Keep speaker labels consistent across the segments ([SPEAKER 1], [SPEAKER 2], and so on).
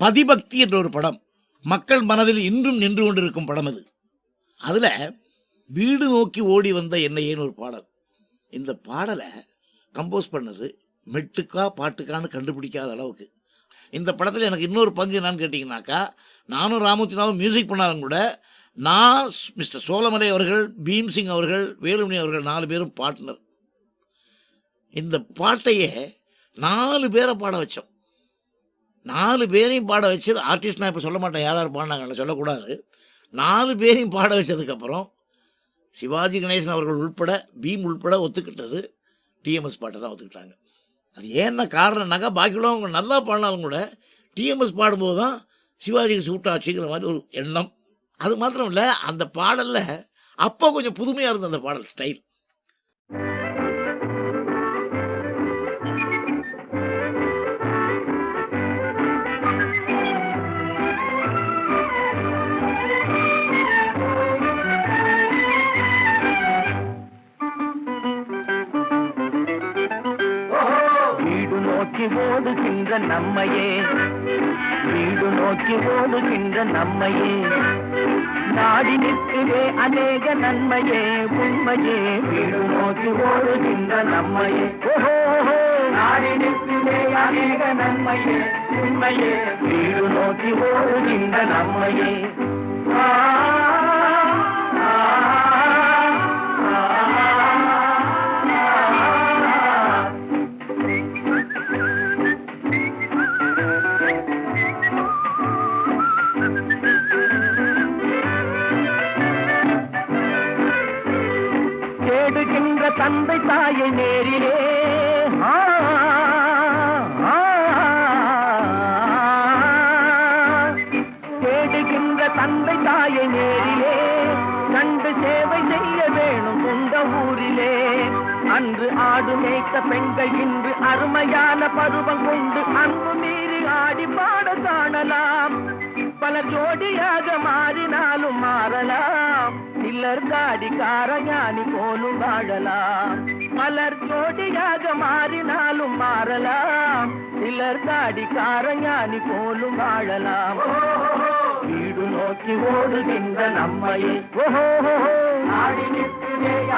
[SPEAKER 1] பதிபக்தி என்ற ஒரு படம். மக்கள் மனதில் இன்றும் நின்று கொண்டிருக்கும் படம் அது. அதில் வீடு நோக்கி ஓடி வந்த என்னையேன்னு ஒரு பாடல். இந்த பாடலை கம்போஸ் பண்ணது மெட்டுக்கா பாட்டுக்கான்னு கண்டுபிடிக்காத அளவுக்கு. இந்த படத்தில் எனக்கு இன்னொரு பங்கு என்னன்னு கேட்டிங்கனாக்கா நானும் ராமூர்த்தினாவும் மியூசிக் பண்ணாலும் கூட நான் மிஸ்டர் சோலமலை அவர்கள் பீம்சிங் அவர்கள் வேலுமணி அவர்கள் நாலு பேரும் பாட்னர் இந்த பாட்டையே நாலு பேரை பாட வச்சோம். நாலு பேரையும் பாட வச்சது ஆர்டிஸ்ட் நான் இப்போ சொல்ல மாட்டேன் யார் யார் பாடினாங்கன்னு சொல்லக்கூடாது. நாலு பேரையும் பாட வச்சதுக்கப்புறம் சிவாஜி கணேசன் அவர்கள் உள்பட பீம் உள்பட ஒத்துக்கிட்டது டிஎம்எஸ் பாட்டை தான் ஒத்துக்கிட்டாங்க. அது ஏன்னா காரணம்னாக்கா பாக்கி உள்ளவங்க நல்லா பாடினாலும் கூட டிஎம்எஸ் பாடும்போது தான் சிவாஜிக்கு சூட் ஆச்சுங்கிற மாதிரி ஒரு எண்ணம். அது மாத்திரம் இல்லை அந்த பாடலில் அப்போ கொஞ்சம் புதுமையாக இருந்த அந்த பாடல் ஸ்டைல்
[SPEAKER 2] நோக்கி ஓடுகின்ற நம்மையே. வீடு நோக்கி ஓடுகின்ற நம்மையே. நாடி நிற்கிறே அநேக நன்மையே உண்மையே. வீடு நோக்கி ஓடுகின்ற நம்மையே. ஓஹோ நாடி நிற்கிறே அநேக நன்மையே உண்மையே. வீடு நோக்கி ஓடுகின்ற நம்மையே. ஆ, ஆ, ஆ, தேடுகின்ற தந்தை தாயை நேரிலே. தேடுகின்ற தந்தை தாயை நேரிலே. கண்டு சேவை செய்ய வேணும் உங்க ஊரிலே. அன்று ஆடு மேய்த்த பெண்கள் இன்று அருமையான பருவம் கொண்டு அன்பு மீறி ஆடி பாட காணலாம். பல ஜோடியாக மாறினாலும் மாறலாம். சிலர் காடிக்கார ஞானி போலும் வாழலாம். பலர் ஜோடியாக மாறினாலும் மாறலாம். சிலர் காடிக்கார ஞானி போலும் வாழலாம். வீடு நோக்கி ஓடுகின்ற நம்மையே. ஓஹோ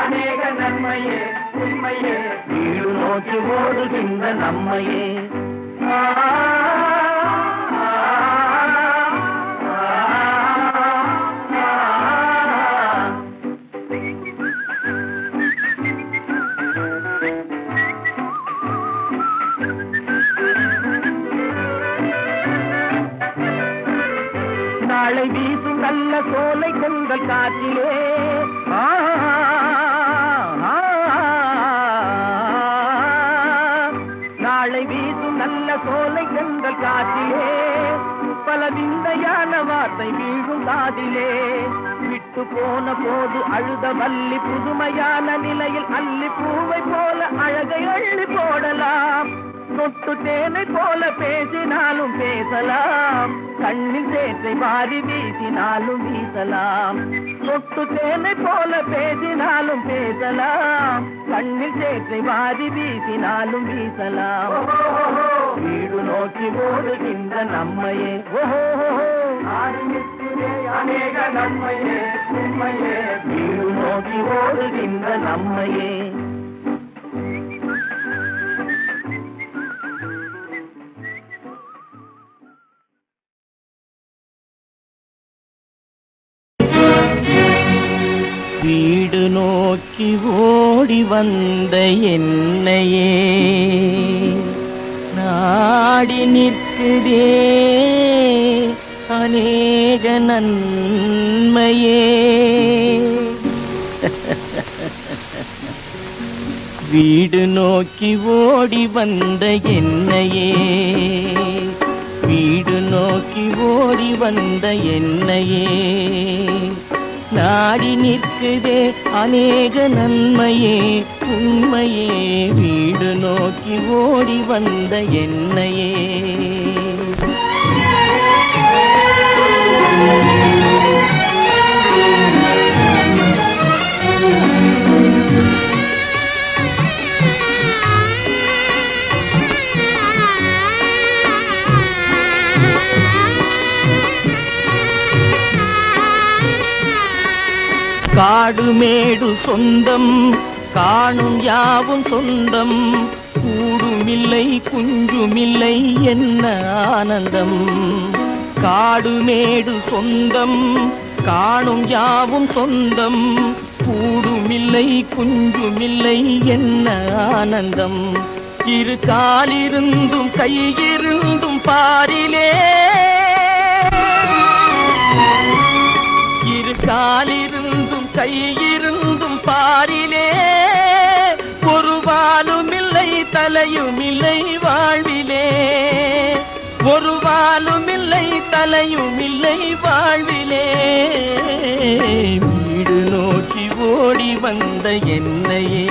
[SPEAKER 2] அநேக நன்மையே உண்மையே. வீடு நோக்கி ஓடுகின்ற நம்மையே. ஆ, நாளை வீசும் நல்ல சோலை கொண்டல் காற்றிலே. நாளை வீசும் நல்ல சோலை கொண்டல் காற்றிலே. பல விந்தையான வார்த்தை வீழும் காதிலே. விட்டு போன போது அழுத வள்ளி புதுமையான நிலையில் அள்ளி பூவை போல அழகை அள்ளி போடலாம். தொட்டு தேனை போல பேசினாலும் பேசலாம். கண்ணில் சேற்றை மாறி வீசினாலும் வீசலாம். தொட்டு தேனை போல பேசினாலும் பேசலாம். கண்ணில் சேற்றை மாறி வீசினாலும் வீசலாம். வீடு நோக்கி ஓடுகின்ற நம்மையே. ஓஹோ அநேக நன்மையே உண்மையே. வீடு நோக்கி ஓடுகின்ற நம்மையே. வீடு நோக்கி ஓடி வந்த என்னையே. நாடி நிற்குதே அநேக நன்மையே. வீடு நோக்கி ஓடி வந்த என்னையே. வீடு நோக்கி ஓடி வந்த என்னையே. நாடி நிற்குதே அநேக நன்மையே உண்மையே. வீடு நோக்கி ஓடி வந்த என்னையே. காடுமேடு சொந்தம். காணும் யாவும் சொந்தம். கூடுமில்லை குஞ்சுமில்லை என்ன ஆனந்தம். காடுமேடு சொந்தம். காணும் யாவும் சொந்தம். கூடுமில்லை குஞ்சுமில்லை என்ன ஆனந்தம். இரு காலிருந்தும் கையிருந்தும் பாரிலே. இரு காலிருந்தும் கையிருந்தும் பாரிலே. ஒருவாலும் இல்லை தலையும் இல்லை வாழ்விலே. ஒருவாலும் இல்லை தலையும் இல்லை வாழ்விலே. வீடு நோக்கி ஓடி வந்த என்னையே.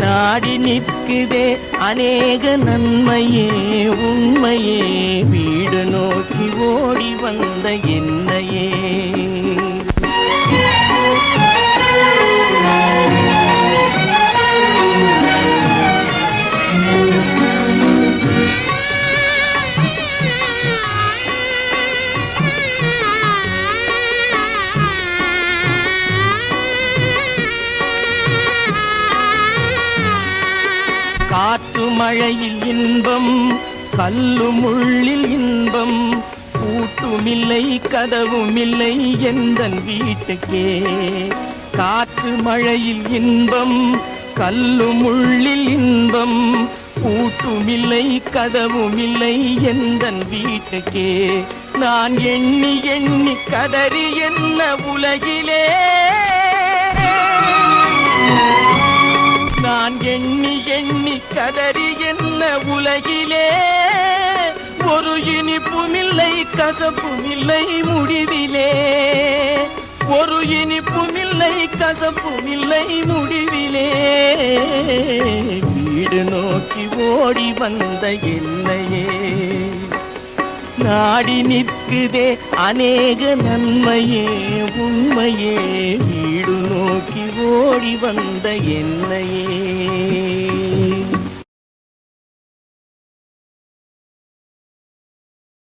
[SPEAKER 2] நாடி நிற்குதே அநேக நன்மையே உண்மையே. வீடு நோக்கி ஓடி வந்த என்னையே. மழையில் இன்பம் கல்லு முள்ளில் இன்பம். கூட்டுமில்லை கதவுமில்லை எந்தன் வீட்டுக்கே. காற்று மழையில் இன்பம் கல்லு முள்ளில் இன்பம். கூட்டுமில்லை கதவுமில்லை எந்தன் வீட்டுக்கே. நான் எண்ணி எண்ணி கதறி என்ன உலகிலே? நான் எண்ணி எண்ணி கதறி என்ன உலகிலே? ஒரு இனிப்புமில்லை கசப்புமில்லை முடிவிலே. ஒரு இனிப்புமில்லை கசப்புமில்லை முடிவிலே. வீடு நோக்கி ஓடி வந்த என்னையே. நாடி நிற்குதே அநேக நன்மையே உண்மையே. வீடு நோக்கி ஓடி வந்த என்னையே.